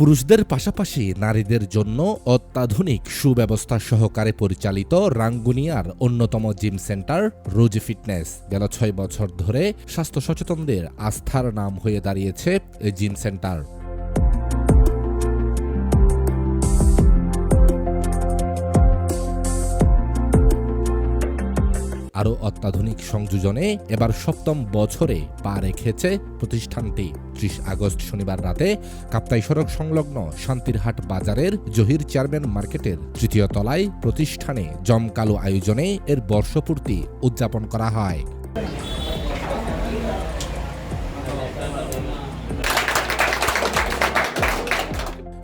পুরুষদের পাশাপাশি নারীদের জন্য অত্যাধুনিক সুব্যবস্থা সহকারে পরিচালিত রাঙ্গুনিয়ার অন্যতম জিম সেন্টার, রোজ ফিটনেস। গেল ছয় বছর ধরে স্বাস্থ্য সচেতনদের আস্থার নাম হয়ে দাঁড়িয়েছে এই জিম সেন্টার। আরও অত্যাধুনিক সংযোজনে এবার সপ্তম বছরে পা রেখেছে প্রতিষ্ঠানটি। ত্রিশ আগস্ট শনিবার রাতে কাপ্তাই সড়ক সংলগ্ন শান্তিরহাট বাজারের জহির চেয়ারম্যান মার্কেটের তৃতীয় তলায় প্রতিষ্ঠানে জমকালো আয়োজনে এর বর্ষপূর্তি উদযাপন করা হয়।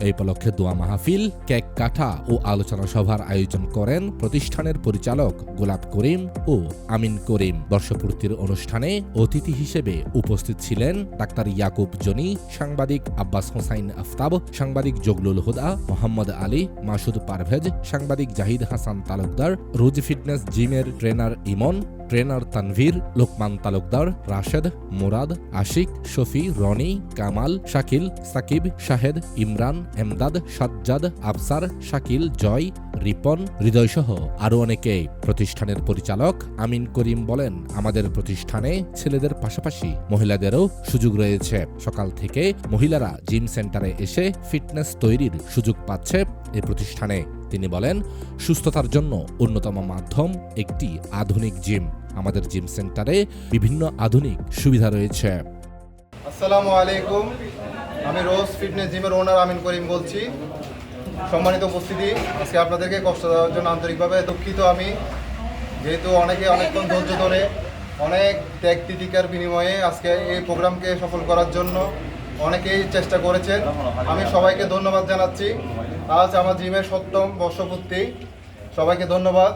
এই উপলক্ষে দোয়া মাহফিল, কেক কাটা ও আলোচনা সভার আয়োজন করেন প্রতিষ্ঠানের পরিচালক গোলাপ করিম ও আমিন করিম। বর্ষপূর্তির অনুষ্ঠানে অতিথি হিসেবে উপস্থিত ছিলেন ডাক্তার ইয়াকুব জনি, সাংবাদিক আব্বাস হোসাইন আফতাব, সাংবাদিক জগলুল হুদা, মোহাম্মদ আলী, মাসুদ পারভেজ, সাংবাদিক জাহিদ হাসান তালুকদার, রোজ ফিটনেস জিমের ট্রেনার ইমন, ট্রেনার তানভীর, লোকমান তালুকদার, রাশেদ, মুরাদ, আশিক, শফি, রনি, কামাল, শাকিল, সাকিব, শাহেদ, ইমরান এমদাদ, সাজ্জাদ, আফসার, শাকিল, জয়, রিপন, হৃদয়সহ আরও অনেকে। প্রতিষ্ঠানের পরিচালক আমিন করিম বলেন, আমাদের প্রতিষ্ঠানে ছেলেদের পাশাপাশি মহিলাদেরও সুযোগ রয়েছে। সকাল থেকে মহিলারা জিম সেন্টারে এসে ফিটনেস তৈরির সুযোগ পাচ্ছে এই প্রতিষ্ঠানে। তিনি বলেন, সুস্থতার জন্য অন্যতম মাধ্যম একটি আধুনিক জিম। আমাদের জিম সেন্টারে বিভিন্ন আধুনিক সুবিধা রয়েছে। আসসালামু আলাইকুম। আমি রোজ ফিটনেস জিমের ওনার আমিন করিম বলছি। সম্মানিত উপস্থিতি, আজকে আপনাদেরকে কষ্ট দেওয়ার জন্য আন্তরিকভাবে দুঃখিত আমি। যেহেতু অনেকে অনেকক্ষণ ধৈর্য ধরে অনেক ত্যাগ তিতিকার বিনিময়ে আজকে এই প্রোগ্রামকে সফল করার জন্য অনেকেই চেষ্টা করেছেন। আমি সবাইকে ধন্যবাদ জানাচ্ছি। আজ আমার জিমের সপ্তম বর্ষপূর্তি। সবাইকে ধন্যবাদ।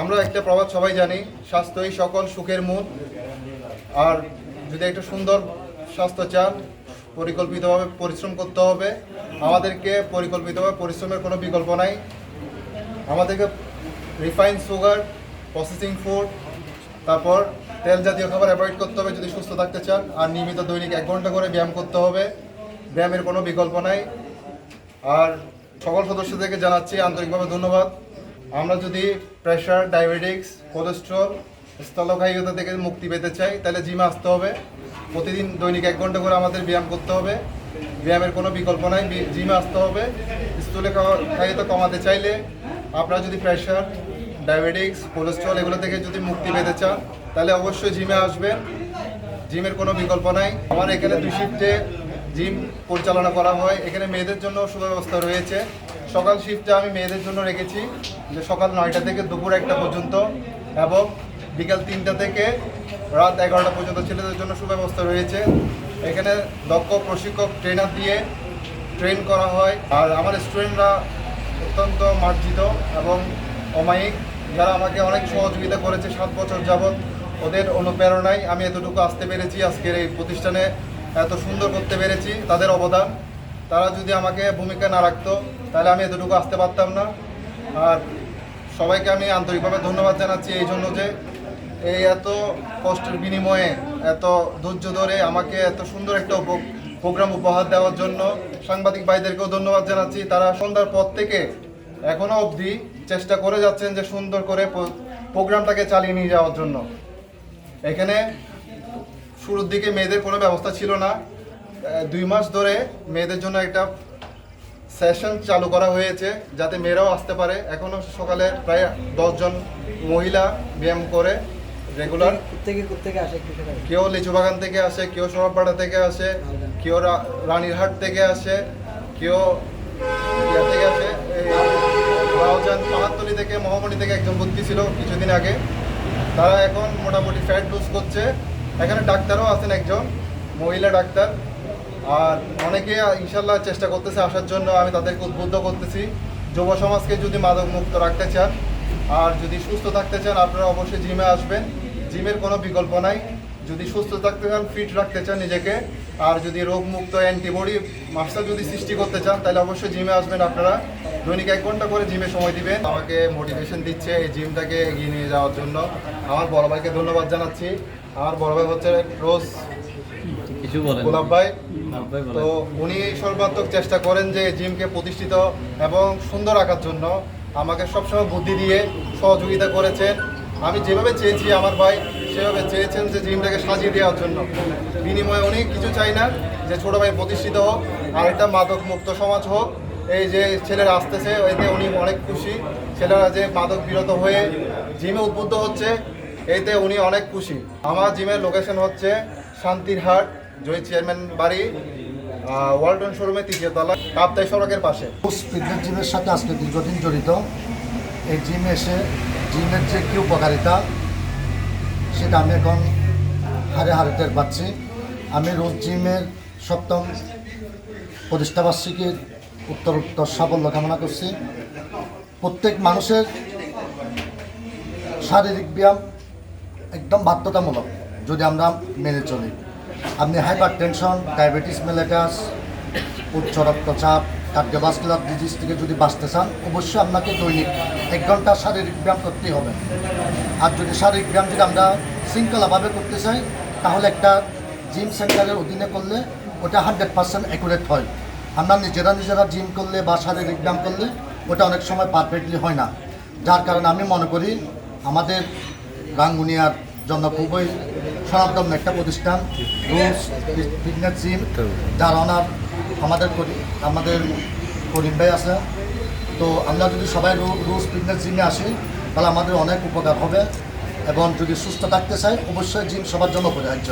আমরা একটা প্রবাদ সবাই জানি, স্বাস্থ্যই সকল সুখের মূল। আর যদি একটা সুন্দর স্বাস্থ্য চান পরিকল্পিতভাবে পরিশ্রম করতে হবে। আমাদেরকে পরিকল্পিতভাবে পরিশ্রমের কোনো বিকল্প নাই। আমাদেরকে রিফাইন সুগার প্রসেসিং ফুড তারপর তেল জাতীয় খাবার অ্যাভয়েড করতে হবে যদি সুস্থ থাকতে চান। আর নিয়মিত দৈনিক এক ঘণ্টা করে ব্যায়াম করতে হবে। ব্যায়ামের কোনো বিকল্প নাই। আর সকল সদস্যদেরকে জানাচ্ছি আন্তরিকভাবে ধন্যবাদ। আমরা যদি প্রেশার ডায়াবেটিক্স কোলেস্ট্রল স্থলকায়িকতা থেকে মুক্তি পেতে চাই, তাহলে জিমে আসতে হবে। প্রতিদিন দৈনিক এক ঘণ্টা করে আমাদের ব্যায়াম করতে হবে। ব্যায়ামের কোনো বিকল্প নাই জিমে আসতে হবে। স্থূলে কায়িকতা কমাতে চাইলে আপনারা যদি প্রেশার ডায়াবেটিক্স কোলেস্ট্রল এগুলো থেকে যদি মুক্তি পেতে চান, তাহলে অবশ্যই জিমে আসবেন। জিমের কোনো বিকল্প নাই। আমার এখানে দুই শিফটে জিম পরিচালনা করা হয়। এখানে মেয়েদের জন্য সুব্যবস্থা রয়েছে। সকাল শিফটটা আমি মেয়েদের জন্য রেখেছি। যে সকাল নয়টা থেকে দুপুর একটা পর্যন্ত এবং বিকাল তিনটা থেকে রাত এগারোটা পর্যন্ত ছেলেদের জন্য সুব্যবস্থা রয়েছে। এখানে দক্ষ প্রশিক্ষক ট্রেনার দিয়ে ট্রেন করা হয়। আর আমার স্টুডেন্টরা অত্যন্ত মার্জিত এবং অমায়িক। যারা আমাকে অনেক সহযোগিতা করেছে সাত বছর যাবৎ, ওদের অনুপ্রেরণায় আমি এতটুকু আসতে পেরেছি। আজকের এই প্রতিষ্ঠানে এত সুন্দর করতে পেরেছি, তাদের অবদান। তারা যদি আমাকে ভূমিকা না রাখতো, তাহলে আমি এতটুকু আসতে পারতাম না। আর সবাইকে আমি আন্তরিকভাবে ধন্যবাদ জানাচ্ছি এই জন্য যে এই এত কষ্টের বিনিময়ে, এত ধৈর্য ধরে আমাকে এত সুন্দর একটা প্রোগ্রাম উপহার দেওয়ার জন্য সাংবাদিক ভাইদেরকেও ধন্যবাদ জানাচ্ছি। তারা সন্ধ্যার পর থেকে এখনও অবধি চেষ্টা করে যাচ্ছেন যে সুন্দর করে প্রো- প্রোগ্রামটাকে চালিয়ে নিয়ে যাওয়ার জন্য। এখানে শুরুর দিকে মেয়েদের কোনো ব্যবস্থা ছিল না। দুই মাস ধরে মেয়েদের জন্য একটা সেশন চালু করা হয়েছে যাতে মেয়েরাও আসতে পারে। এখনও সকালে প্রায় দশজন মহিলা ব্যায়াম করে রেগুলার কোথেকে কোথেকে আসে। কেউ লিচু বাগান থেকে আসে কেউ সরাবপাড়া থেকে আসে কেউ রানীরহাট থেকে আসে কেউ থেকে আসে রাউজান পাহাড়তলি থেকে মহামণি থেকে একজন ভর্তি ছিল কিছুদিন আগে। তারা এখন মোটামুটি ফ্যাট লুজ করছে। এখানে ডাক্তারও আছেন একজন মহিলা ডাক্তার। আর অনেকে ইনশাল্লাহ চেষ্টা করতেছে আসার জন্য আমি তাদেরকে উদ্বুদ্ধ করতেছি। যুব সমাজকে যদি মাদক মুক্ত রাখতে চান আর যদি সুস্থ থাকতে চান আপনারা অবশ্যই জিমে আসবেন। জিমের কোনো বিকল্প নাই। যদি সুস্থ থাকতে চান ফিট রাখতে চান নিজেকে। আর যদি রোগমুক্ত অ্যান্টিবডি মাসটা যদি সৃষ্টি করতে চান তাহলে অবশ্যই জিমে আসবেন আপনারা। দৈনিক এক ঘণ্টা করে জিমে সময় দিবেন। আমাকে মোটিভেশন দিচ্ছে এই জিমটাকে এগিয়ে নিয়ে যাওয়ার জন্য। আমার বড় ভাইকে ধন্যবাদ জানাচ্ছি। আমার বড় ভাই হচ্ছে রোজ কিছু বলেন। গোলাপ ভাই। তো উনি সর্বাত্মক চেষ্টা করেন যে জিমকে প্রতিষ্ঠিত এবং সুন্দর রাখার জন্য। আমাকে সবসময় বুদ্ধি দিয়ে সহযোগিতা করেছেন। আমি যেভাবে চেয়েছি আমার ভাই, সেভাবে চেয়েছেন যে জিমটাকে সাজিয়ে দেওয়ার জন্য। বিনিময়ে উনি কিছু চাই না, যে ছোটো ভাই প্রতিষ্ঠিত হোক আর একটা মাদক মুক্ত সমাজ হোক। এই যে ছেলেরা আসতেছে, এতে উনি অনেক খুশি। ছেলেরা যে মাদক বিরত হয়ে জিমে উদ্বুদ্ধ হচ্ছে, এতে উনি অনেক খুশি। আমার জিমের লোকেশন হচ্ছে শান্তিরহাট, জয় চেয়ারম্যান বাড়ি। ওয়ালটন শোরুমে তৃতীয় তলা, কাপ্তাই সড়কের পাশে। ফিটনেস জিমের সাথে আজকে দীর্ঘদিন জড়িত। এই জিমে এসে জিমের যে কি উপকারিতা, সেটা আমি এখন হারে হারে টের পাচ্ছি। আমি রোজ জিমের সপ্তম প্রতিষ্ঠাবার্ষিকীর উত্তর উত্তর সাফল্য কামনা করছি। প্রত্যেক মানুষের শারীরিক ব্যায়াম একদম বাধ্যতামূলক, যদি আমরা মেনে চলি। আপনি হাইপার টেনশন ডায়াবেটিস মেলেটাস উচ্চ রক্তচাপ কার্ডিওভাস্কুলার ডিজিজ থেকে যদি বাঁচতে চান, অবশ্যই আপনাকে দৈনিক এক ঘণ্টা শারীরিক ব্যায়াম করতেই হবে। আর যদি শারীরিক ব্যায়াম যদি আমরা শৃঙ্খলাভাবে করতে চাই, তাহলে একটা জিম সেন্টারের অধীনে করলে ওটা হান্ড্রেড পার্সেন্ট অ্যাকুরেট হয়। আমরা নিজেরা নিজেরা জিম করলে বা শারীরিক ব্যায়াম করলে ওটা অনেক সময় পারফেক্টলি হয় না। যার কারণে আমি মনে করি আমাদের রাঙ্গুনিয়ার জন্য খুবই স্বনামধন্য একটা প্রতিষ্ঠান ফিটনেস জিম, যার অনার আমাদের করি আমাদের করিম ভাই আছে। তো আমরা যদি সবাই রুলস ফিটনেস জিমে আসি, তাহলে আমাদের অনেক উপকার হবে। এবং যদি সুস্থ থাকতে চাই, অবশ্যই জিম সবার জন্য প্রযোজ্য